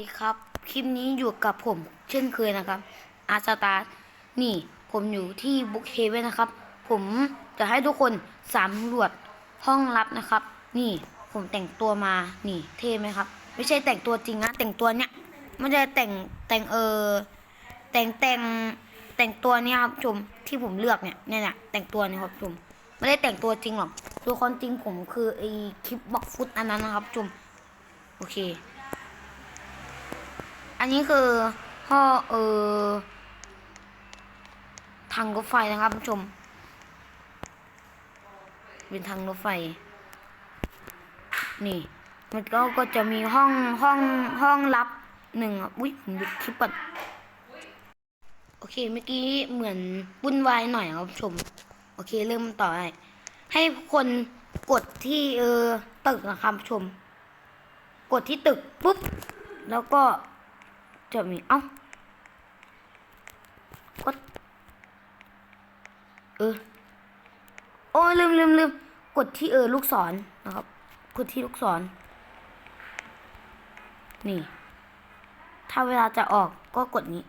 ดีครับ คลิปนี้อยู่กับผมเช่นเคยนะครับอาร์ตสตาร์นี่ผมอยู่ที่บุ๊กเฮเว่นนะครับ ผมจะให้ทุกคนสำรวจห้องลับนะครับ นี่ผมแต่งตัวมานี่เท่ไหมครับ ไม่ใช่แต่งตัวจริงนะแต่งตัวเนี้ยไม่ได้แต่งแต่งเออแต่งแต่งแต่งตัวเนี้ยครับชมที่ผมเลือกเนี่ยเนี่ยนี่ยแต่งตัวนี่ครับชมไม่ได้แต่งตัวจริงหรอกตัวคนจริงผมคือไอคลิปบ็อกฟุตอันนั้นนะครับชมโอเค อันนี้คือห่อเออทางรถไฟนะครับผู้ชม เป็นทางรถไฟ นี่ มันก็ก็จะมีห้องห้องห้องลับหนึ่งอะอุ้ยผมหยุดคลิปก่อนโอเคเมื่อกี้เหมือนวุ่นวายหน่อยครับผู้ชม โอเคเริ่มต่อได้ให้คนกดที่เออตึกนะครับผู้ชม กดที่ตึกปุ๊บ แล้วก็ จะมีเอ้ากดเออโอ้ยลืมลืมลืมกดที่เออลูกศรนะครับ กดที่ลูกศร นี่ ถ้าเวลาจะออกก็กดนี้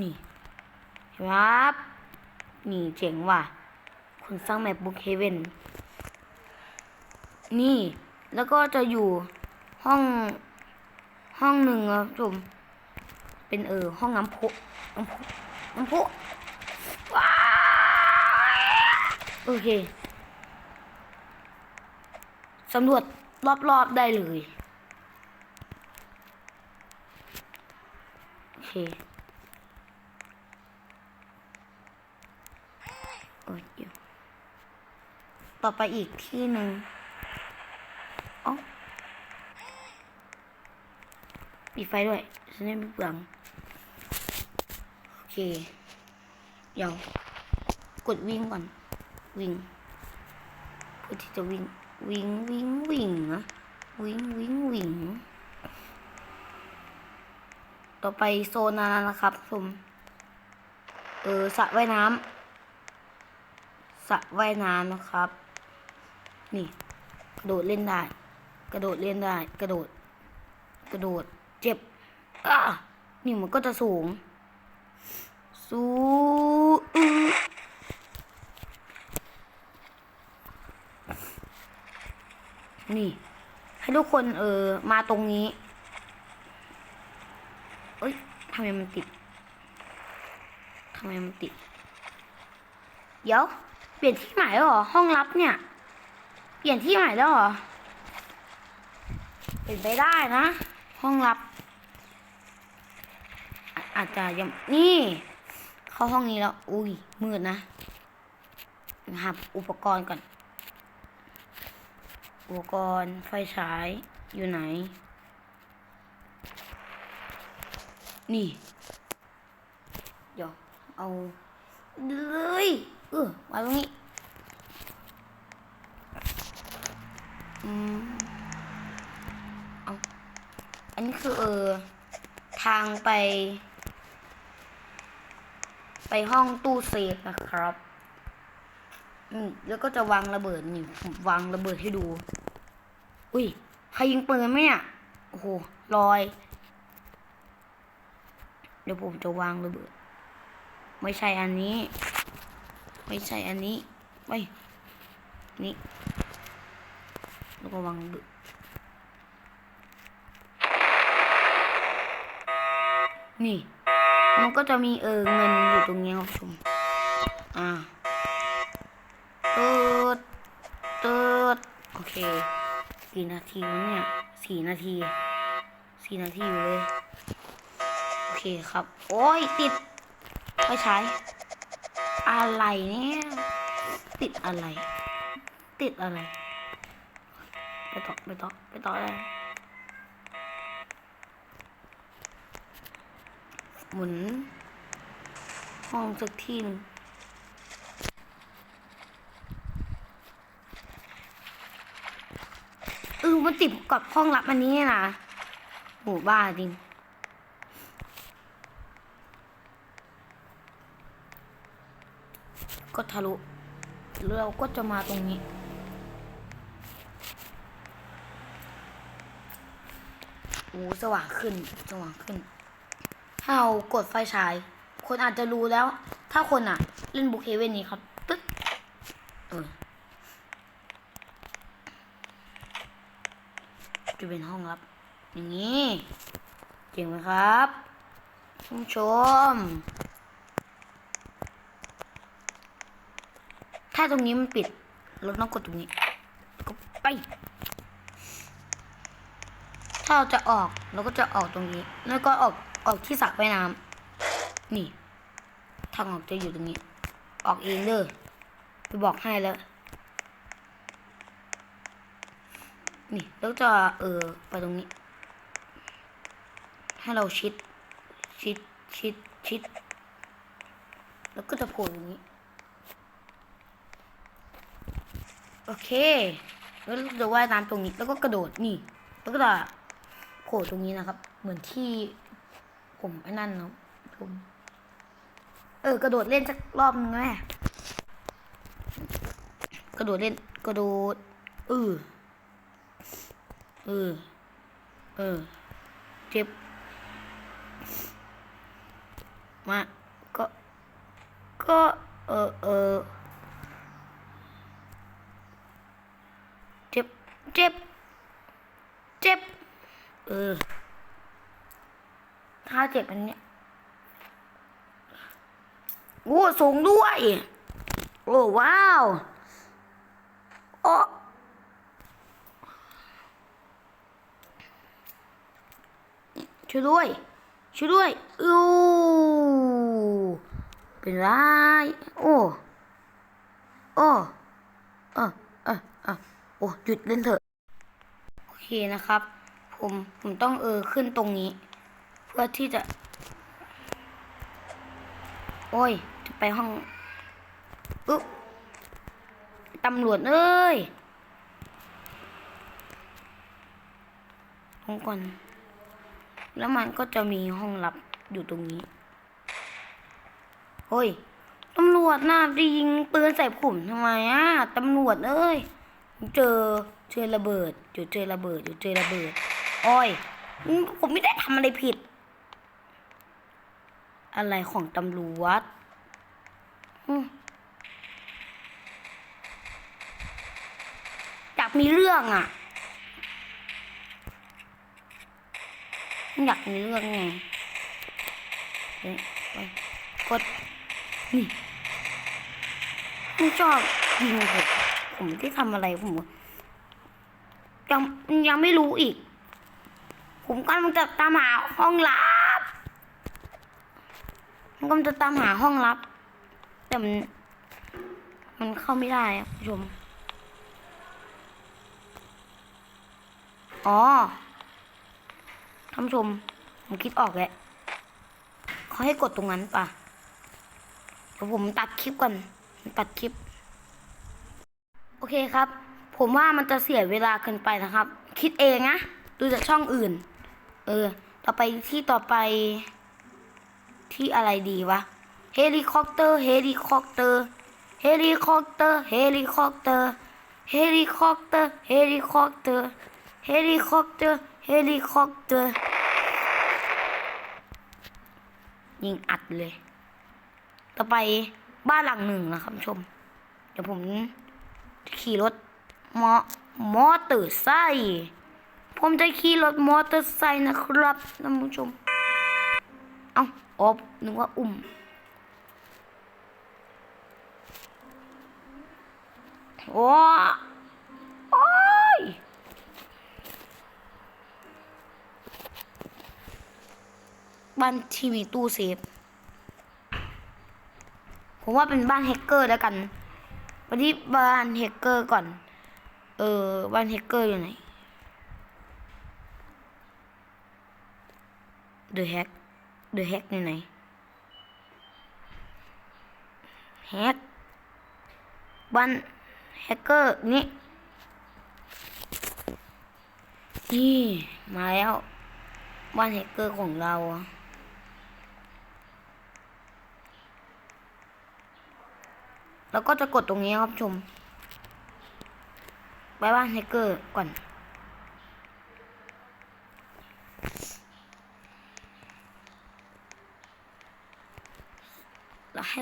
นี่ครับ นี่เจ๋งว่ะคนสร้างแมปบุ๊กเฮเว่นนี่ แล้วก็จะอยู่ห้องห้องหนึ่งครับชม เป็นเออห้องน้ำพุน้ำพุน้ำพุว้าโอเคสำรวจรอบๆได้เลยโอเคโอ้ยต่อไปอีกที่หนึ่งเอ๋อ ปิดไฟด้วยฉันได้ไม่เปลืองโอเค เดี๋ยว กดวิ่งก่อน วิ่งเพื่อที่จะวิ่ง วิ่งวิ่งวิ่งนะวิ่งวิ่งวิ่งต่อไปโซนนั้นนะครับผมเออสระว่ายน้ำสระว่ายน้ำนะครับ นี่ กระโดดเล่นได้ กระโดดเล่นได้ กระโดด กระโดด เจ็บอะนี่มันก็จะสูง สูงนี่ ให้ทุกคนเออมาตรงนี้เอ้ยทำไมมันติดทำไมมันติด เดี๋ยว เปลี่ยนที่หมายแล้วเหรอ ห้องลับเนี่ย เปลี่ยนที่หมายแล้วเหรอ เป็นไปได้นะ ห้องลับอาอาจจะยังนี่ เข้าห้องนี้แล้ว อุ้ยมืดนะหาอุปกรณ์ก่อน อุปกรณ์ไฟฉายอยู่ไหน นี่ เดี๋ยว เอาเลยเออวางตรงนี้ อืมเอ นนี้คือเออ ทางไป ไปห้องตู้เซฟนะครับ อืมแล้วก็จะวางระเบิดนี่วางระเบิดให้ดู อุ้ยใครยิงปืนไหมเนี่ย โอ้โหลอย เดี๋ยวผมจะวางระเบิด ไม่ใช่อันนี้ ไม่ใช่อันนี้ ไม่ นี่ แล้วก็วางระเบิด นี่ มันก็จะมีเออเงินอยู่ตรงนี้ครับผมอ่าตืดตืดโอเคกี่นาทีแล้วเนี่ยสี่นาทีสี่นาทีอยู่เลย โอเคครับ โอ้ยติดไปใช้ อะไรเนี่ยติดอะไร ติดอะไร ไปต่อไปต่อไปต่อเลย หมุน ห้องสักที่นึงเออมันติดกับห้องลับอันนี้นะโหบ้าจริงก็ทะลุเราก็จะมาตรงนี้ โอ้สว่างขึ้น สว่างขึ้น ถ้าเรากดไฟฉาย คนอาจจะรู้แล้ว ถ้าคนอะ เล่นบุกเฮเว่นนี้ครับตึ๊ดเออจะเป็นห้องลับ อย่างนี้เจ๋งไหมครับท่านผู้ชม ถ้าตรงนี้มันปิด เราต้องกดตรงนี้ก็ไป ถ้าเราจะออก เราก็จะออกตรงนี้ แล้วก็ออก ออกที่สระว่ายน้ำนี่ทางออกจะอยู่ตรงนี้ ออกเองเลยไปบอกให้แล้ว นี่แล้วจะเออไปตรงนี้ ให้เราชิด ชิด ชิด ชิด แล้วก็จะโผล่ตรงนี้ โอเค แล้วเราจะว่ายน้ำตรงนี้ แล้วก็กระโดดนี่ แล้วก็จะโผล่ตรงนี้นะครับ เหมือนที่ ผมไอ้นั่นเนาะผมเออกระโดดเล่นสักรอบนึงแม่กระโดดเล่นกระโดดเออเออเออเจ็บมาก็ก็เออเออเจ็บเจ็บเจ็บเออ ถ้าเจ็บอันเนี้ยโอ้สูงด้วย โอ้ว้าวโอ้ช่วยด้วยช่วยด้วยอู้เป็นไรโอ้โอ้เออเออเออโอ้หยุดเล่นเถอะ โอเคนะครับ ผม ผมต้องเออขึ้นตรงนี้ พื่อที่จะ โอ้ย จะไปห้องอึ๊บตำรวจเอ้ยห้องก่อน แล้วมันก็จะมีห้องลับอยู่ตรงนี้เฮ้ยตำรวจน่าจะยิงปืนใส่ผมทำไมอะตำรวจเอ้ยเจอเจอระเบิดเจอเจอระเบิดเจอเจอระเบิดโอ้ยผมไม่ได้ทำอะไรผิด อะไรของตำรวจอยากมีเรื่องอะ อยากมีเรื่องไงไปกด นี่ไม่ชอบยิงผมผมที่ทำอะไรผมยังยังไม่รู้อีก ผมกำลังจะตามหาห้องลับ ผมกำลังจะตามหาห้องลับ แต่มัน มันเข้าไม่ได้อะคุณผู้ชม อ๋อท่านผู้ชม ผมคิดออกแล้วเขาให้กดตรงนั้นป่ะเดี๋ยวผมตัดคลิปก่อน ตัดคลิป โอเคครับ ผมว่ามันจะเสียเวลาเกินไปนะครับ คิดเองนะ ดูจากช่องอื่น เออ ต่อไปที่ต่อไป ที่อะไรดีวะเฮลิคอปเตอร์เฮลิคอปเตอร์เฮลิคอปเตอร์เฮลิคอปเตอร์เฮลิคอปเตอร์เฮลิคอปเตอร์เฮลิคอปเตอร์เฮลิคอปเตอร์ยิงอัดเลย ต่อไปบ้านหลังหนึ่งนะครับชม เดี๋ยวผมขี่รถมอมอเตอร์ไซค์ผมจะขี่รถมอเตอร์ไซค์นะครับท่านผู้ชม เอ้า อ๋อนึกว่าอุ้ม โอ้โอ้ยบ้านทีวีตู้เซฟ ผมว่าเป็นบ้านแฮกเกอร์แล้วกันไปที่บ้านแฮกเกอร์ก่อน เออ บ้านแฮกเกอร์อยู่ไหน The Hack The Hack อยู่ไหนแฮกบ้านแฮกเกอร์นี่นี่มาแล้วบ้านแฮกเกอร์ของเราแล้วก็จะกดตรงนี้ครับชม ไปบ้านแฮกเกอร์ก่อน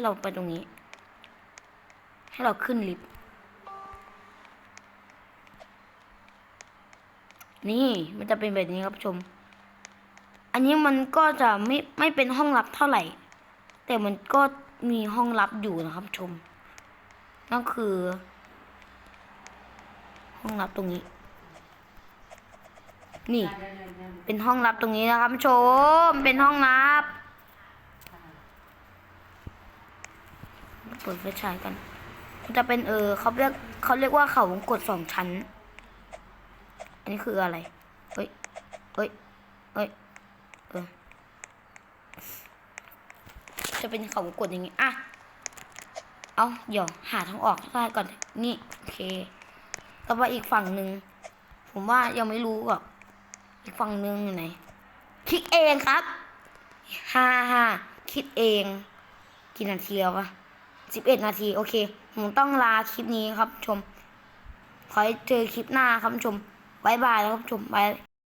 เราไปตรงนี้ ให้เราขึ้นลิฟต์นี่มันจะเป็นแบบนี้ครับชม อันนี้มันก็จะไม่ไม่เป็นห้องลับเท่าไหร่ แต่มันก็มีห้องลับอยู่นะครับชม นั่นคือ ห้องลับตรงนี้ นี่ เป็นห้องลับตรงนี้นะครับชม เป็นห้องลับ เปิดไฟฉายกันจะเป็นเออเขาเรียกเขาเรียกว่าเขาวงกดสองชั้น อันนี้คืออะไร เฮ้ย เฮ้ย เฮ้ย เออ จะเป็นเขาวงกดอย่างงี้อะเอาเดี๋ยวหาทางออกได้ก่อน นี่โอเคต่อไปอีกฝั่งหนึ่ง ผมว่ายังไม่รู้หรอก อีกฝั่งหนึ่งอยู่ไหน คิดเองครับ ฮ่าฮ่าคิดเอง กี่นาทีแล้ววะ สิบเอ็ดนาที โอเค ผมต้องลาคลิปนี้ครับชม ขอให้เจอคลิปหน้าครับชมบายบายแล้วครับชมบาย